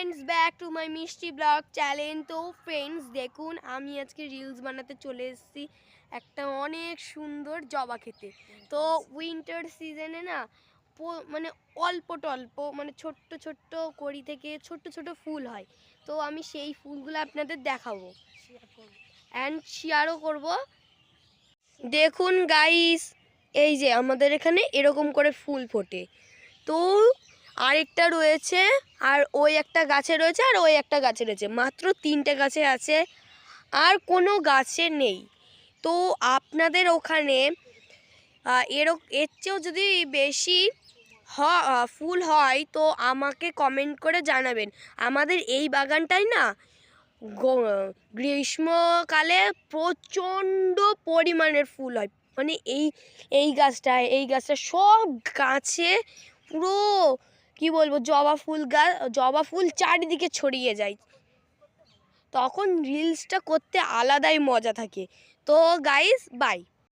Friends back to my মিষ্টি blog channel তো friends দেখুন, আমি আজকে রিলস বানাতে চলে এসেছি একটা অনেক সুন্দর জবা খেতে। তো উইন্টার সিজনে না মানে অল্প টল্প মানে ছোট্ট ছোট্ট কড়ি থেকে ছোট্ট ছোট ফুল হয়। তো আমি সেই ফুলগুলো আপনাদের দেখাবো। অ্যান্ড শেয়ারও করব। দেখুন গাইস এই যে আমাদের এখানে এরকম করে ফুল ফোটে। তো আরেকটা রয়েছে, আর ওই একটা গাছে রয়েছে, আর ওই একটা গাছে রয়েছে। মাত্র তিনটে গাছে আছে, আর কোনো গাছে নেই। তো আপনাদের ওখানে এরক এর চেয়েও যদি বেশি হ- ফুল হয়, তো আমাকে কমেন্ট করে জানাবেন। আমাদের এই বাগানটাই না গ্রীষ্মকালে প্রচণ্ড পরিমাণের ফুল হয়। মানে এই এই গাছটায়, এই গাছটা সব গাছে পুরো কি বলব, জবা ফুল গাছ জবা ফুল চারিদিকে ছড়িয়ে যায়। তখন রিলসটা করতে আলাদাই মজা থাকে। তো গাইস বাই